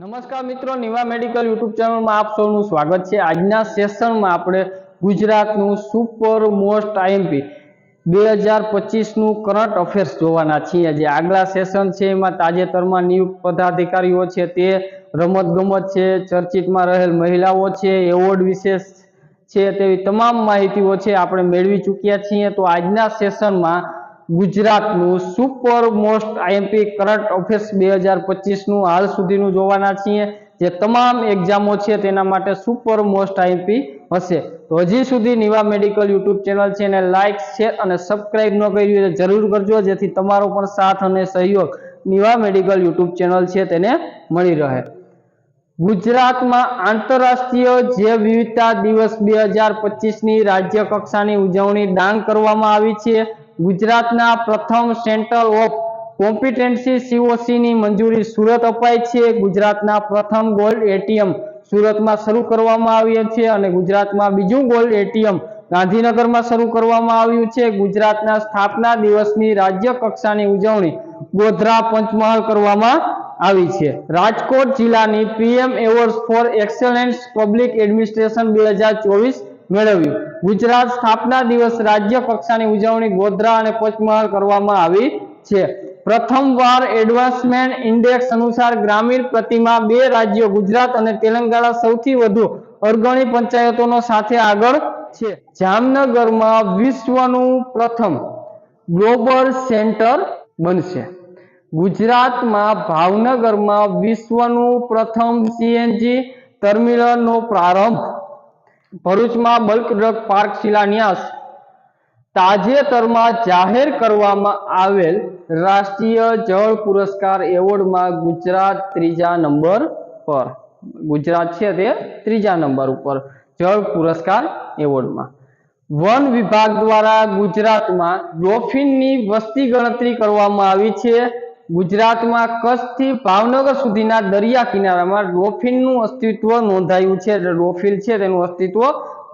નમસ્કાર મિત્રો, Niva medical YouTube ચેનલમાં આપ સૌનું સ્વાગત છે. આજના સેશનમાં આપણે ગુજરાતનું સુપર મોસ્ટ આઈએમપી બે હજાર પચીસનું કરંટ અફેર્સ જોવાના છીએ. જે આગલા સેશન છે, એમાં તાજેતરમાં નિયુક્ત પદાધિકારીઓ છે, તે રમતગમત છે, ચર્ચિતમાં રહેલ મહિલાઓ છે, એવોર્ડ વિશેષ છે, તેવી તમામ માહિતીઓ છે, આપણે મેળવી ચૂક્યા છીએ. તો આજના સેશનમાં ગુજરાતનું super most IMP current affairs બે હજાર પચીસનું હાલ સુધીનું જોવાના છીએ. જે તમામ એક્ઝામો છે તેના માટે સુપર મોસ્ટ આઈએમપી હશે. તો હજી સુધી નિવા મેડિકલ યુટ્યુબ ચેનલ છે એને લાઇક શેર અને સબસ્ક્રાઇબ ન કરી હોય જરૂર કરજો. જેથી તમારો પણ સાથ અને સહયોગ નિવા મેડિકલ યુટ્યુબ ચેનલ છે તેને મળી રહે. ગુજરાતમાં આંતરરાષ્ટ્રીય જૈવ વિવિધતા દિવસ બે હજાર પચીસની રાજ્ય કક્ષાની ઉજવણી ડાંગ કરવામાં આવી છે. ગુજરાતના પ્રથમ સેન્ટર ઓફ કોમ્પિટન્સી સીઓસી ની મંજૂરી સુરત અપાઈ છે. ગુજરાતના પ્રથમ ગોલ્ડ એટીએમ સુરતમાં શરૂ કરવામાં આવ્યું છે અને ગુજરાતમાં બીજું ગોલ્ડ એટીએમ ગાંધીનગરમાં શરૂ કરવામાં આવ્યું છે. ગુજરાતના સ્થાપના દિવસની રાજ્ય કક્ષાની ઉજવણી ગોધરા પંચમહાલ કરવામાં આવી છે. રાજકોટ જિલ્લાની PM award for excellence public administration બે હજાર ચોવીસ મેળવ્યું. ગુજરાત સ્થાપના દિવસ રાજ્ય કક્ષાની ઉજવણી ગોધરા અને પંચમહાલ કરવામાં આવી છે. પ્રથમવાર એડવાન્સમેન્ટ ઇન્ડેક્સ અનુસાર ગ્રામીણ પ્રતિમા બે રાજ્યો, ગુજરાત અને તેલંગાણા સૌથી વધુ અરગણી પંચાયતોનો સાથે આગળ છે. જામનગરમાં વિશ્વનું પ્રથમ ગ્લોબલ સેન્ટર બનશે. ગુજરાતમાં ભાવનગરમાં વિશ્વનું પ્રથમ સીએનજી ટર્મિનલનો પ્રારંભ ભરૂચમાં બલ્ક ડ્રગ પાર્ક શિલાન્યાસ. તાજેતરમાં જાહેર કરવામાં આવેલ રાષ્ટ્રીય જળ પુરસ્કાર એવોર્ડમાં ગુજરાત ત્રીજા નંબર પર. ગુજરાત છે તે ત્રીજા નંબર ઉપર જળ પુરસ્કાર એવોર્ડમાં. વન વિભાગ દ્વારા ગુજરાતમાં ડોલ્ફિનની વસ્તી ગણતરી કરવામાં આવી છે. ગુજરાતમાં કચ્છથી ભાવનગર સુધીના દરિયા કિનારામાં ડોફિનનું અસ્તિત્વ નોંધાયું છે. ડોલ્ફિન છે તેનું અસ્તિત્વ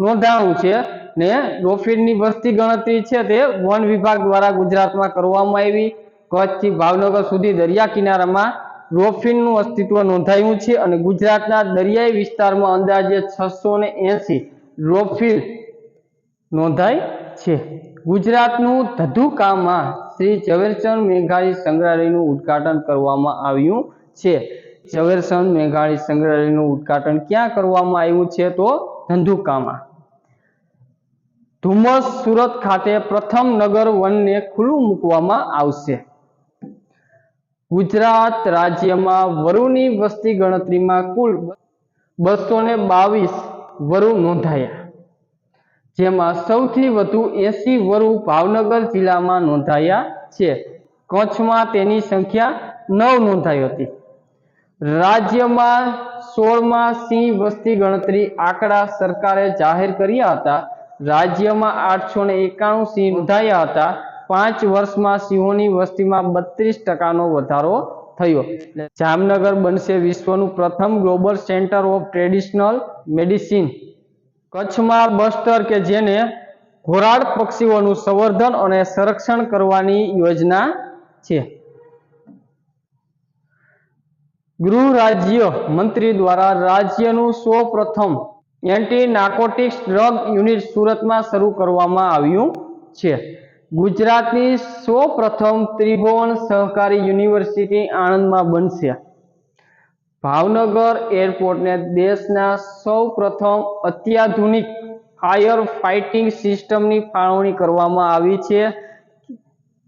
નોંધાયું છે ને ડોફિનની વસ્તી ગણતરી છે તે વન વિભાગ દ્વારા ગુજરાતમાં કરવામાં આવી. કચ્છથી ભાવનગર સુધી દરિયા કિનારામાં ડોફિનનું અસ્તિત્વ નોંધાયું છે અને ગુજરાતના દરિયાઈ વિસ્તારમાં અંદાજે છસો ને એસી ડોફિન નોંધાય છે. ગુજરાતનું ધધુકામાં શ્રી ઝવેરચંદ મેઘાણી સંગ્રહાલયનું ઉદ્ઘાટન કરવામાં આવ્યું છે. ઝવેરચંદ મેઘાણી સંગ્રહાલયનું ઉદ્ઘાટન ક્યાં કરવામાં આવ્યું છે તો ધંધુકામાં. ધુમ્મસ સુરત ખાતે પ્રથમ નગર વનને ખુલ્લું મૂકવામાં આવશે. ગુજરાત રાજ્યમાં વરુની વસ્તી ગણતરીમાં કુલ બસો ને બાવીસ વરુ નોંધાયા. જેમાં સૌથી વધુ એસી વરુ ભાવનગર જિલ્લામાં નોંધાયા છે. કચ્છમાં તેની સંખ્યા નવ નોંધાઈ હતી. રાજ્યમાં સોળમાં સિંહ વસ્તી ગણતરી આંકડા સરકારે જાહેર કર્યા હતા. રાજ્યમાં આઠસો ને એકાણું સિંહ નોંધાયા હતા. પાંચ વર્ષમાં સિંહોની વસ્તીમાં બત્રીસ ટકાનો વધારો થયો. જામનગર બનશે વિશ્વનું પ્રથમ global centre of traditional medicine. કચ્છમાં બસ્ટર કે જેને ઘોરાડ પક્ષીઓનું સંવર્ધન અને સંરક્ષણ કરવાની યોજના છે. ગૃહ રાજ્ય મંત્રી દ્વારા રાજ્યનું સૌ પ્રથમ એન્ટી નાર્કોટિક્સ ડ્રગ યુનિટ સુરતમાં શરૂ કરવામાં આવ્યું છે. ગુજરાતની સૌ પ્રથમ ત્રિભુવન સહકારી યુનિવર્સિટી આણંદમાં બનશે. ભાવનગર એરપોર્ટને દેશના સૌ પ્રથમ અત્યાધુનિક ફાયર ફાઇટિંગ સિસ્ટમની ફાળવણી કરવામાં આવી છે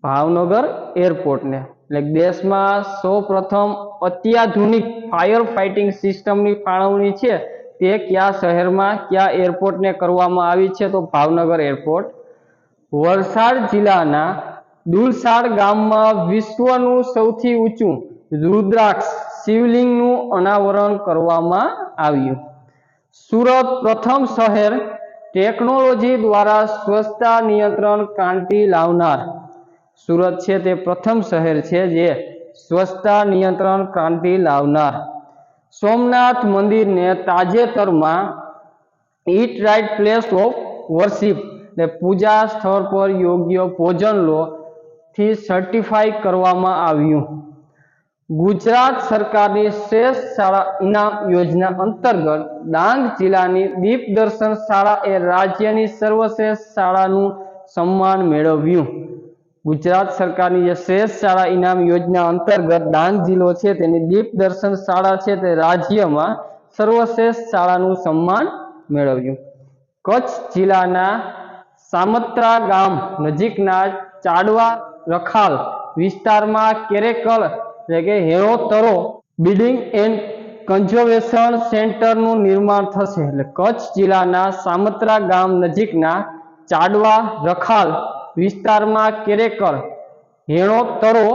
ભાવનગર એરપોર્ટને. એટલે દેશમાં સૌ પ્રથમ અત્યાધુનિક ફાયર ફાઇટિંગ સિસ્ટમની ફાળવણી છે તે કયા શહેરમાં, કયા એરપોર્ટને કરવામાં આવી છે તો ભાવનગર એરપોર્ટ. વલસાડ જિલ્લાના દુલસાડ ગામમાં વિશ્વનું સૌથી ઊંચું રુદ્રાક્ષ શિવલિંગનું અનાવરણ કરવામાં આવ્યું. સુરત પ્રથમ શહેર ટેકનોલોજી દ્વારા સ્વચ્છતા નિયંત્રણ ક્રાંતિ લાવનાર. સુરત છે તે પ્રથમ શહેર છે જે સ્વચ્છતા નિયંત્રણ ક્રાંતિ લાવનાર. સોમનાથ મંદિરને તાજેતરમાં eat right place of worship એટલે પૂજા સ્થળ પર યોગ્ય ભોજન લો થી સર્ટિફાઈ કરવામાં આવ્યું. ગુજરાત સરકારની શ્રેષ્ઠ શાળા ઇનામ યોજના અંતર્ગત ડાંગ જિલ્લાની દીપ દર્શન શાળા એ રાજ્યની સર્વશ્રેષ્ઠ શાળાનું સન્માન મેળવ્યું. ગુજરાત સરકારની જે શ્રેષ્ઠ શાળા ઇનામ યોજના અંતર્ગત ડાંગ જિલ્લો છે તેની દીપ દર્શન શાળા છે તે રાજ્યમાં સર્વશ્રેષ્ઠ શાળાનું સન્માન મેળવ્યું. કચ્છ જિલ્લાના સામત્રા ગામ નજીકના ચાડવા રખાલ વિસ્તારમાં કેરેકલ એટલે કે હેરોતરો બિલ્ડિંગ એન્ડ કન્ઝર્વેશન સેન્ટરનું નિર્માણ થશે. એટલે કચ્છ જિલ્લાના સામત્રા ગામ નજીકના ચાડવા રખાલ વિસ્તારમાં કેરેકર હેણોતરો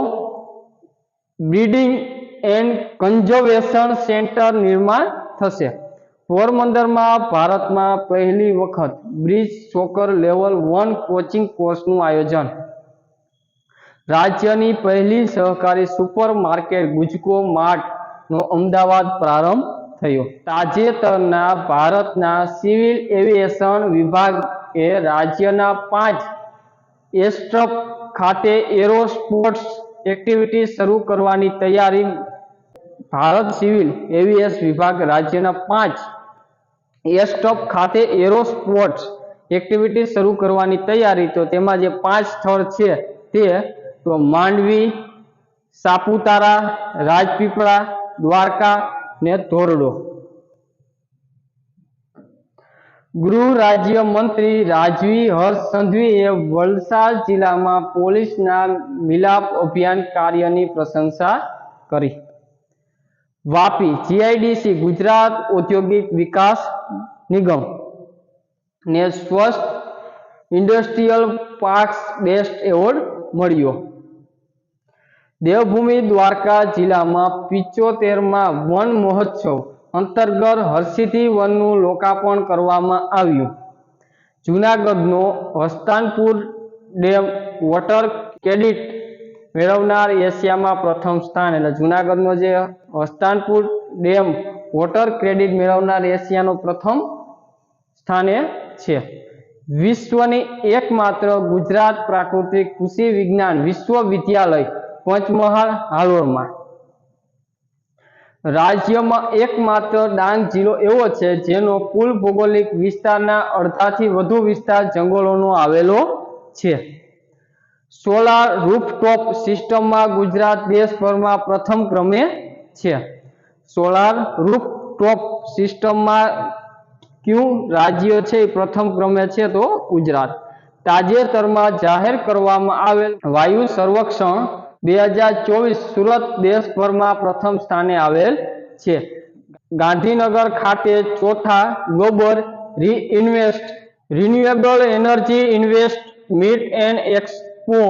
બ્રીડિંગ એન્ડ કન્ઝર્વેશન સેન્ટર નિર્માણ થશે. પોરબંદરમાં ભારતમાં પહેલી વખત beach soccer level one coaching કોર્સનું આયોજન રાજ્યની પહેલી સહકારી સુપર માર્કેટ ગુજકો માર્ટનો અમદાવાદ પ્રારંભ થયો. તાજેતરના ભારતના સિવિલ એવિએશન વિભાગે રાજ્યના પાંચ એસ્ટ્રપ ખાતે એરો સ્પોર્ટ્સ એક્ટિવિટી શરૂ કરવાની તૈયારી ભારત સિવિલ એવિએસ વિભાગ રાજ્યના પાંચ એસ્ટોપ ખાતે એરો સ્પોર્ટ્સ એક્ટિવિટી શરૂ કરવાની તૈયારી. તો તેમાં જે પાંચ સ્થળ છે તે તો માંડવી, સાપુતારા, રાજપીપળા, દ્વારકા ને ધોરડો. ગૃહ રાજ્ય મંત્રી રાજવી હર્ષ સંઘવીએ વલસાડ જિલ્લામાં પોલીસના મિલાપ અભિયાન કાર્યની પ્રશંસા કરી. વાપી, જીઆઈડીસી, ગુજરાત ઔદ્યોગિક વિકાસ નિગમ ને સ્વસ્થ ઇન્ડસ્ટ્રીયલ પાર્ક્સ બેસ્ટ એવોર્ડ મળ્યો. દેવભૂમિ દ્વારકા જિલ્લામાં પિચોતેરમાં વન મહોત્સવ અંતર્ગત હરસિદ્ધિ વનનું લોકાર્પણ કરવામાં આવ્યું. જૂનાગઢનો હસ્તાનપુર ડેમ વોટર ક્રેડિટ મેળવનાર એશિયામાં પ્રથમ સ્થાન, એટલે જૂનાગઢનો જે હસ્તાનપુર ડેમ વોટર ક્રેડિટ મેળવનાર એશિયાનો પ્રથમ સ્થાને છે. વિશ્વની એકમાત્ર ગુજરાત પ્રાકૃતિક કૃષિ વિજ્ઞાન વિશ્વવિદ્યાલય પંચમહાલ હાલોરમાં. રાજ્યમાં એકમાત્ર ડાંગ જિલ્લો એવો છે જેનો કુલ ભૌગોલિક વિસ્તારના અડધાથી વધુ વિસ્તાર જંગલોનો આવેલો છે. સોલાર રૂફટોપ સિસ્ટમમાં ગુજરાત દેશભરમાં પ્રથમ ક્રમે છે. સોલાર રૂફટોપ સિસ્ટમમાં કયું રાજ્ય છે પ્રથમ ક્રમે છે તો ગુજરાત. તાજેતરમાં જાહેર કરવામાં આવેલ વાયુ સર્વેક્ષણ બે હજાર ચોવીસ સુરત દેશભરમાં પ્રથમ સ્થાને આવેલ છે. ગાંધીનગર ખાતે ચોથા global reinvest, renewable energy invest, meet and expo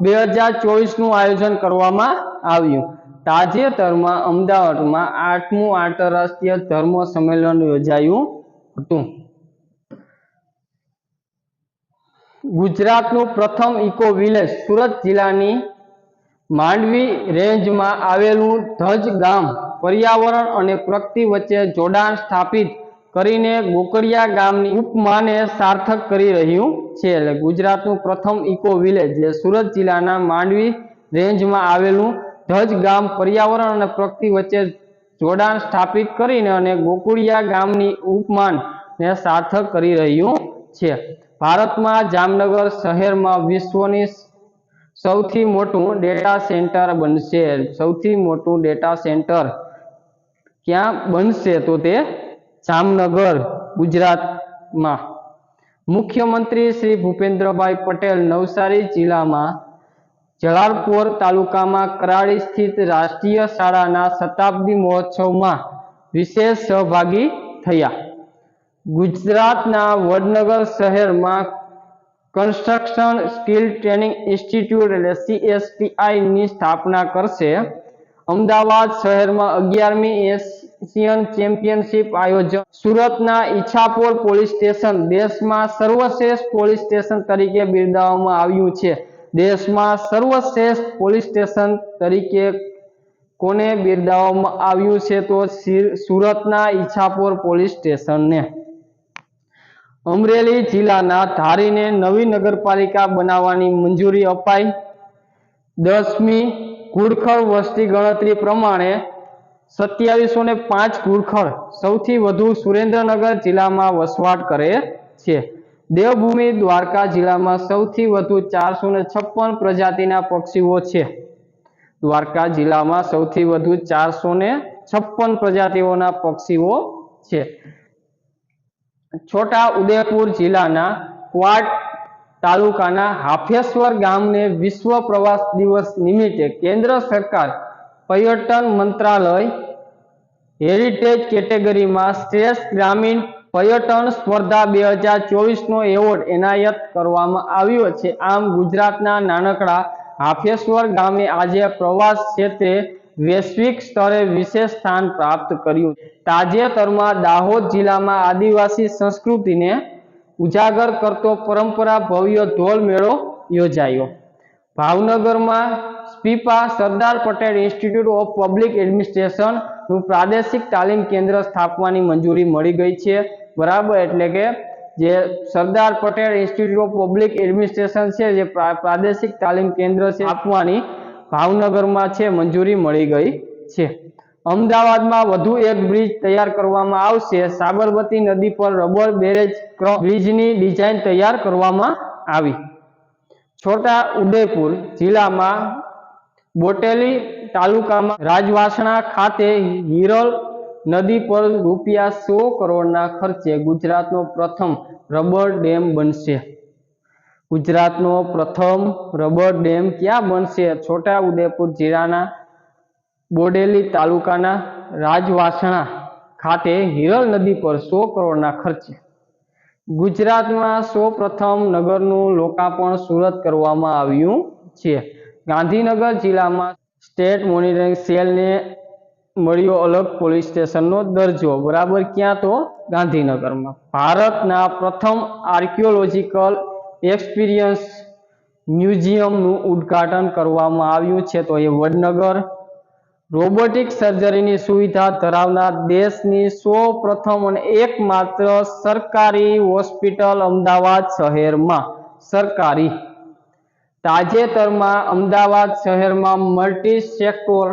બે હજાર ચોવીસનું આયોજન કરવામાં આવ્યું. તાજેતરમાં અમદાવાદમાં આઠમું આંતરરાષ્ટ્રીય ધર્મ સંમેલન યોજાયું હતું. ગુજરાતનું પ્રથમ ઇકો વિલેજ સુરત જિલ્લાની માંડવી રેન્જમાં આવેલું ધજ ગામ પર્યાવરણ અને પ્રકૃતિ વચ્ચે જોડાણ સ્થાપિત કરીને ગોકળિયા ગામની ઉપમાને સાર્થક કરી રહ્યું છે. એટલે ગુજરાતનું પ્રથમ ઇકો વિલેજ જે સુરત જિલ્લાના માંડવી રેન્જમાં આવેલું ધજ ગામ પર્યાવરણ અને પ્રકૃતિ વચ્ચે જોડાણ સ્થાપિત કરીને અને ગોકુળિયા ગામની ઉપમાનને સાર્થક કરી રહ્યું છે. ભારતમાં જામનગર શહેરમાં વિશ્વની સૌથી મોટું ડેટા સેન્ટર બનશે. સૌથી મોટું ડેટા સેન્ટર ક્યાં બનશે તો તે જામનગર, ગુજરાતમાં. મુખ્યમંત્રી શ્રી ભૂપેન્દ્રભાઈ પટેલ નવસારી જિલ્લામાં જલાલપોર તાલુકામાં કરાળી સ્થિત રાષ્ટ્રીય શાળાના શતાબ્દી મહોત્સવમાં વિશેષ સહભાગી થયા. ગુજરાતના વડનગર શહેરમાં કન્સ્ટ્રક્શન સ્કિલ ટ્રેનિંગ ઇન્સ્ટિટ્યૂટ એટલે સીએસટીઆઈ ની સ્થાપના કરશે. અમદાવાદ શહેરમાં અગિયારમી એશિયન ચેમ્પિયનશિપ આયોજન. સુરતના ઈચ્છાપોર પોલીસ સ્ટેશન, દેશમાં સર્વશ્રેષ્ઠ પોલીસ સ્ટેશન તરીકે બિરદાવવામાં આવ્યું છે. દેશમાં સર્વશ્રેષ્ઠ પોલીસ સ્ટેશન તરીકે કોને બિરદાવવામાં આવ્યું છે તો સુરતના ઈચ્છાપોર પોલીસ સ્ટેશનને. અમરેલી જિલ્લાના ધારીને નવી નગરપાલિકા બનાવવાની મંજૂરી અપાઈ. દસમી ઘુડખર વસ્તી ગણતરી પ્રમાણે સત્યાવીસો ને પાંચ ઘુડખર સૌથી વધુ સુરેન્દ્રનગર જિલ્લામાં વસવાટ કરે છે. દેવભૂમિ દ્વારકા જિલ્લામાં સૌથી વધુ ચારસો ને છપ્પન પ્રજાતિના પક્ષીઓ છે. દ્વારકા જિલ્લામાં સૌથી વધુ ચારસો ને છપ્પન પ્રજાતિઓના પક્ષીઓ છે. છોટા ઉદેપુર જિલ્લાના ક્વાડ તાલુકાના હાફેશ્વર ગામને વિશ્વ પ્રવાસ દિવસ નિમિત્તે કેન્દ્ર સરકાર પર્યટન મંત્રાલય હેરિટેજ કેટેગરીમાં શ્રેષ્ઠ ગ્રામીણ પર્યટન સ્પર્ધા બે હજાર ચોવીસનો એવોર્ડ એનાયત કરવામાં આવ્યો છે. આમ ગુજરાતના નાનકડા હાફેશ્વર ગામે આજે પ્રવાસ ક્ષેત્રે વૈશ્વિક સ્તરે વિશેષ સ્થાન પ્રાપ્ત કર્યું. તાજેતરમાં દાહોદ જિલ્લામાં આદિવાસી સંસ્કૃતિને ઉજાગર કરતો પરંપરા ભવ્ય ઢોલ મેળો યોજાયો. ભાવનગરમાં SPIPA Sardar Patel institute of public એડમિનિસ્ટ્રેશનનું પ્રાદેશિક તાલીમ કેન્દ્ર સ્થાપવાની મંજૂરી મળી ગઈ છે. બરાબર એટલે કે જે Sardar Patel institute of public administration છે, જે પ્રા- પ્રાદેશિક તાલીમ કેન્દ્ર છે, આપવાની ભાવનગરમાં છે, મંજૂરી મળી ગઈ છે. અમદાવાદમાં વધુ એક બ્રિજ તૈયાર કરવામાં આવશે. સાબરમતી નદી પર રબર બેરેજ બ્રિજની ડિઝાઇન તૈયાર કરવામાં આવી. છોટા ઉદેપુર જિલ્લામાં બોટેલી તાલુકામાં રાજવાસણા ખાતે હિરલ નદી પર રૂપિયા સો કરોડના ખર્ચે ગુજરાતનો પ્રથમ રબર ડેમ બનશે. ગુજરાતનો પ્રથમ રબર ડેમ ક્યાં બનશે? છોટા ઉદેપુર જિલ્લાના બોડેલી તાલુકાના રાજવાસણા ખાતે હિરલ નદી પર સો કરોડના ખર્ચે. ગુજરાતમાં સૌ પ્રથમ નગરનું લોકાર્પણ સુરત કરવામાં આવ્યું છે. ગાંધીનગર જિલ્લામાં સ્ટેટ મોનિટરિંગ સેલને મળ્યો અલગ પોલીસ સ્ટેશનનો દરજ્જો. બરાબર ક્યાં તો ગાંધીનગરમાં. ભારતના પ્રથમ આર્કિયોલોજીકલ એક્સપિરિયન્સ મ્યુઝિયમનું ઉદ્ઘાટન કરવામાં આવ્યું છે. તો એ વડનગર રોબોટિક સર્જરીની સુવિધા ધરાવનાર દેશની સૌ પ્રથમ અને એકમાત્ર સરકારી હોસ્પિટલ અમદાવાદ શહેરમાં સરકારી. તાજેતરમાં અમદાવાદ શહેરમાં multi sector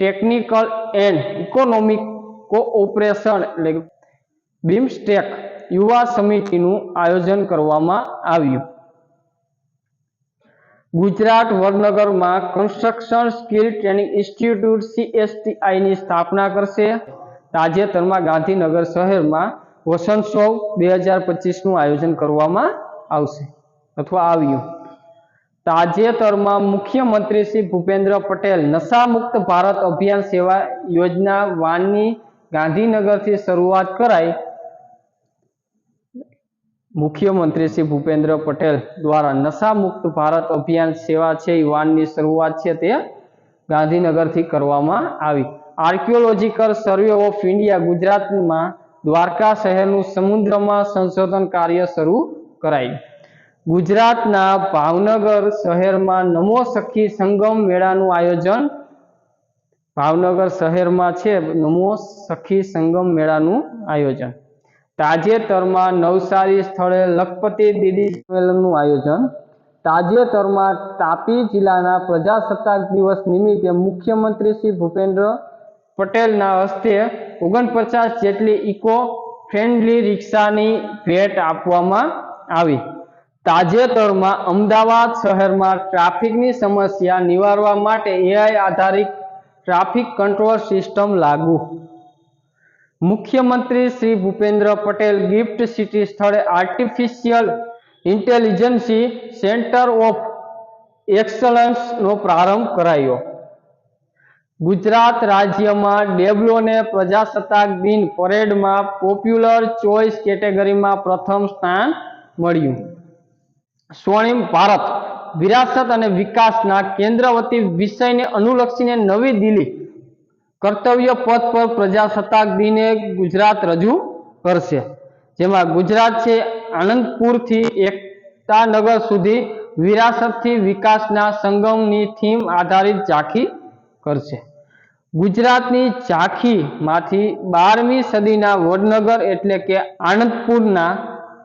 technical and economic cooperation એટલે બિમસ્ટેક યુવા સમિતિનું આયોજન કરવામાં આવ્યું. ગુજરાત વડનગરમાં કન્સ્ટ્રક્શન સ્કિલ ટ્રેનિંગ ઇન્સ્ટિટ્યૂટ સીએસટીઆઈની સ્થાપના કરશે. તાજેતરમાં ગાંધીનગર શહેરમાં વસંતોત્સવ બે હજાર પચીસનું આયોજન કરવામાં આવશે અથવા આવ્યું. તાજેતરમાં મુખ્યમંત્રી શ્રી ભૂપેન્દ્ર પટેલ નશામુક્ત ભારત અભિયાન સેવા યોજના વાનની ગાંધીનગરથી શરૂઆત કરાઈ. મુખ્યમંત્રી શ્રી ભૂપેન્દ્ર પટેલ દ્વારા નશામુક્ત ભારત અભિયાન સેવા છે યુવાનની શરૂઆત છે તે ગાંધીનગરથી કરવામાં આવી. આર્કિયોલોજીકલ સર્વે ઓફ ઇન્ડિયા ગુજરાતમાં દ્વારકા શહેરનું સમુદ્રમાં સંશોધન કાર્ય શરૂ કરાયું. ગુજરાતના ભાવનગર શહેરમાં નમો સખી સંગમ મેળાનું આયોજન ભાવનગર શહેરમાં છે, નમો સખી સંગમ મેળાનું આયોજન. તાજેતરમાં નવસારી સ્થળે લખપતિ દીદી સંમેલનનું આયોજન. તાજેતરમાં તાપી જિલ્લાના પ્રજાસત્તાક દિવસ નિમિત્તે મુખ્યમંત્રી શ્રી ભૂપેન્દ્ર પટેલના હસ્તે ઓગણપચાસ જેટલી ઇકો ફ્રેન્ડલી રિક્ષાની ભેટ આપવામાં આવી. તાજેતરમાં અમદાવાદ શહેરમાં ટ્રાફિકની સમસ્યા નિવારવા માટે એઆઈ આધારિત ટ્રાફિક કંટ્રોલ સિસ્ટમ લાગુ મુખ્યમંત્રી શ્રી ભૂપેન્દ્ર પટેલ ગિફ્ટ સિટી સ્થળે આર્ટિફિશિયલ ઇન્ટેલિજન્સી સેન્ટર ઓફ એક્સલન્સનો પ્રારંભ કરાયો. ગુજરાત રાજ્યમાં ડેબ્લોને પ્રજાસત્તાક દિન પરેડમાં પોપ્યુલર ચોઇસ કેટેગરીમાં પ્રથમ સ્થાન મળ્યું. સ્વર્ણિમ ભારત, વિરાસત અને વિકાસના કેન્દ્ર વતી વિષયને અનુલક્ષીને નવી દિલ્હી કર્તવ્ય પથ પર પ્રજાસત્તાક દિને ગુજરાત રજૂ કરશે. જેમાં ગુજરાત છે આનંદપુરથી એકતાનગર સુધી વિરાસતથી વિકાસના સંગમની થીમ આધારિત ઝાંખી કરશે. ગુજરાતની ઝાંખીમાંથી બારમી સદીના વડનગર એટલે કે આનંદપુરના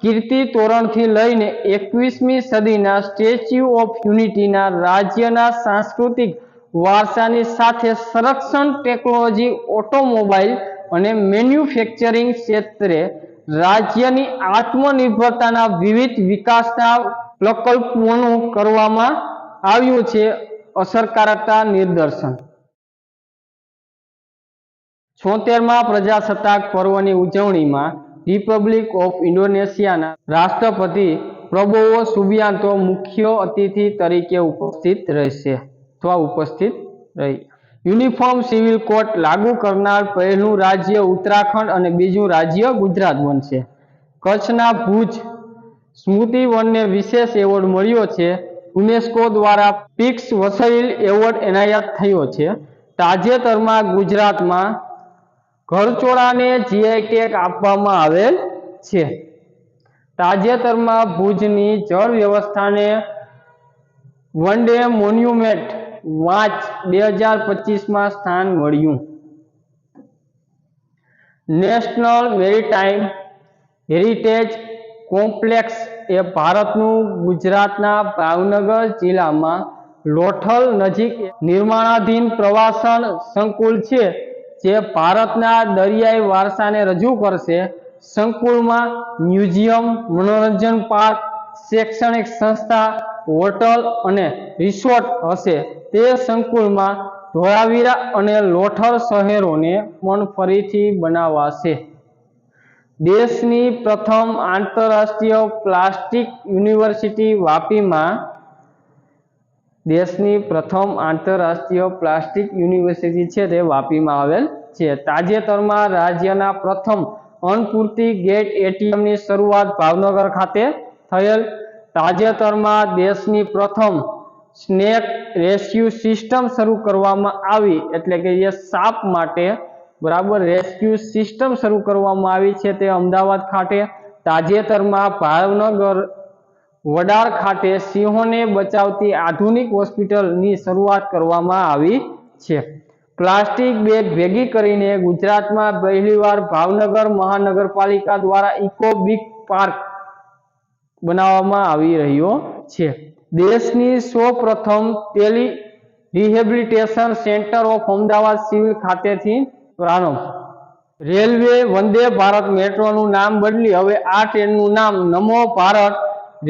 કીર્તિ તોરણથી લઈને એકવીસમી સદીના સ્ટેચ્યુ ઓફ યુનિટીના રાજ્યના સાંસ્કૃતિક વારસાની સાથે સંરક્ષણ ટેકનોલોજી ઓટોમોબાઈલ અને મેન્યુફેક્ચરિંગ ક્ષેત્રે રાજ્યની આત્મનિર્ભરતાના વિવિધ વિકાસના પ્રકલ્પોનું કરવામાં આવ્યું છે અસરકારકતા નિદર્શન. છોતેરમાં પ્રજાસત્તાક પર્વની ઉજવણીમાં રિપબ્લિક ઓફ ઇન્ડોનેશિયાના રાષ્ટ્રપતિ પ્રબોવો સુબિયાન્તો મુખ્ય અતિથિ તરીકે ઉપસ્થિત રહેશે. અથવા ઉપસ્થિત રહી. યુનિફોર્મ સિવિલ કોડ લાગુ કરનાર પહેલું રાજ્ય ઉત્તરાખંડ અને બીજું રાજ્ય ગુજરાત બનશે. કચ્છના ભુજ સ્મૃતિ વનને વિશેષ એવોર્ડ મળ્યો છે. યુનેસ્કો દ્વારા પિક્સ વસૈલ એવોર્ડ એનાયત થયો છે. તાજેતરમાં ગુજરાતમાં ઘરચોળાને જીઆઈ ટેગ આપવામાં આવેલ છે. તાજેતરમાં ભુજની જળ વ્યવસ્થાને વન ડે મોન્યુમેન્ટ વાંચ. બે હજાર પચીસમાં સ્થાન મળ્યું. નેશનલ મેરીટાઈમ હેરિટેજ કોમ્પ્લેક્સ એ ભારતનું ગુજરાતના ભાવનગર જિલ્લામાં લોથલ નજીક નિર્માણાધીન પ્રવાસન સંકુલ છે, જે ભારતના દરિયાઈ વારસાને રજૂ કરશે. સંકુલમાં મ્યુઝિયમ, મનોરંજન પાર્ક, શૈક્ષણિક સંસ્થા, હોટલ અને રિસોર્ટ હશે. તે સંકુલમાં ધોળાવીરા અને લોઠર શહેરોને પણ ફરીથી બનાવાશે. દેશની પ્રથમ આંતરરાષ્ટ્રીય પ્લાસ્ટિક યુનિવર્સિટી વાપીમાં દેશની પ્રથમ આંતરરાષ્ટ્રીય પ્લાસ્ટિક યુનિવર્સિટી છે તે વાપીમાં આવેલ છે. તાજેતરમાં રાજ્યના પ્રથમ અનપૂરતી ગેટ એટીએમની શરૂઆત ભાવનગર ખાતે થયેલ. તાજેતરમાં દેશની પ્રથમ સ્નેક રેસ્ક્યુ સિસ્ટમ શરૂ કરવામાં આવી એટલે કે જે સાપ માટે બરાબર રેસ્ક્યુ સિસ્ટમ શરૂ કરવામાં આવી છે તે અમદાવાદ ખાતે, તાજેતરમાં ભાવનગર વડાર ખાતે સિંહોને બચાવતી આધુનિક હોસ્પિટલની શરૂઆત કરવામાં આવી છે. પ્લાસ્ટિક બેગ ભેગી કરીને ગુજરાતમાં પહેલીવાર ભાવનગર મહાનગરપાલિકા દ્વારા ઇકો બીક પાર્ક બનાવવામાં આવી રહ્યો છે. દેશની સૌ પ્રથમ tele rehabilitation centre of Ahmedabad civil ખાતેથી પ્રારંભ. રેલવે વંદે ભારત મેટ્રોનું નામ બદલી હવે આ ટ્રેનનું નામ નમો ભારત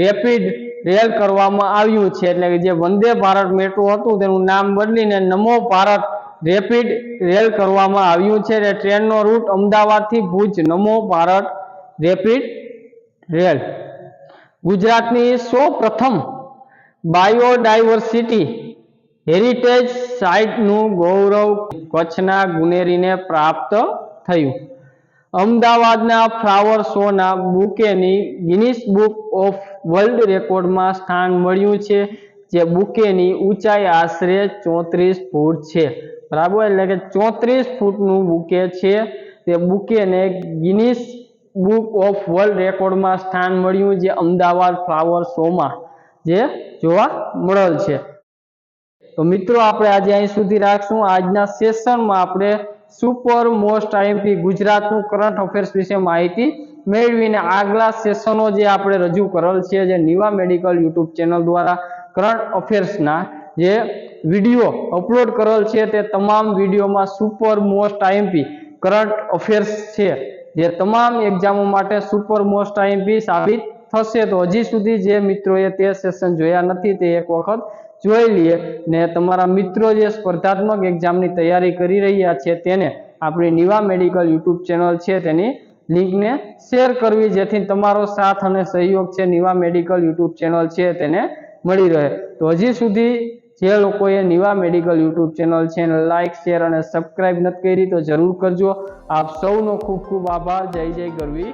રેપિડ રેલ કરવામાં આવ્યું છે. એટલે કે જે વંદે ભારત મેટ્રો હતું તેનું નામ બદલીને નમો ભારત રેપિડ રેલ કરવામાં આવ્યું છે. ટ્રેનનો રૂટ અમદાવાદથી ભુજ, નમો ભારત રેપિડ રેલ. ગુજરાતની સૌ પ્રથમ બાયોડાયવર્સિટી હેરિટેજ સાઇટનું ગૌરવ કચ્છના ગુનેરીને પ્રાપ્ત થયું. અમદાવાદના ફ્લાવર શોના બુકેની ગિનિસ બુક ઓફ વર્લ્ડ રેકોર્ડમાં સ્થાન મળ્યું છે, જે બુકેની ઊંચાઈ આશરે ચોત્રીસ ફૂટ છે. બરાબર, એટલે કે ચોત્રીસ ફૂટનું બુકે છે. તે બુકેને ગિનિસ બુક ઓફ વર્લ્ડ રેકોર્ડમાં સ્થાન મળ્યું, જે અમદાવાદ ફ્લાવર શોમાં જે જોવા મળેલ છે. તો મિત્રો, આપણે આજે અહીં સુધી રાખશું. આજના સેશનમાં આપણે સુપર મોસ્ટ આઈએમપી ગુજરાતનું કરંટ અફેર્સ વિશે માહિતી મેળવીને આગલા સેશનો જે આપણે રજૂ કરેલ છે, જે નિવા મેડિકલ યુટ્યુબ ચેનલ દ્વારા કરંટ અફેર્સના જે વીડિયો અપલોડ કરેલ છે, તે તમામ વિડીયોમાં super most IMP current affairs છે. જે તમામ એક્ઝામો માટે સુપર મોસ્ટ આઈએમપી સાબિત થશે તો હજી સુધી જે મિત્રોએ તે સેશન જોયા નથી તે એક વખત જોઈ લઈએ. ને તમારા મિત્રો જે સ્પર્ધાત્મક એક્ઝામની તૈયારી કરી રહ્યા છે તેને આપણી નિવા મેડિકલ યુટ્યુબ ચેનલ છે તેની લિંકને શેર કરવી જેથી તમારો સાથ અને સહયોગ છે નિવા મેડિકલ યુટ્યુબ ચેનલ છે તેને મળી રહે. તો હજી સુધી જે લોકોએ નિવા મેડિકલ યુટ્યુબ ચેનલ છે એને લાઇક શેર અને સબસ્ક્રાઇબ નથી કરી તો જરૂર કરજો. આપ સૌનો ખૂબ ખૂબ આભાર. જય જય ગરવી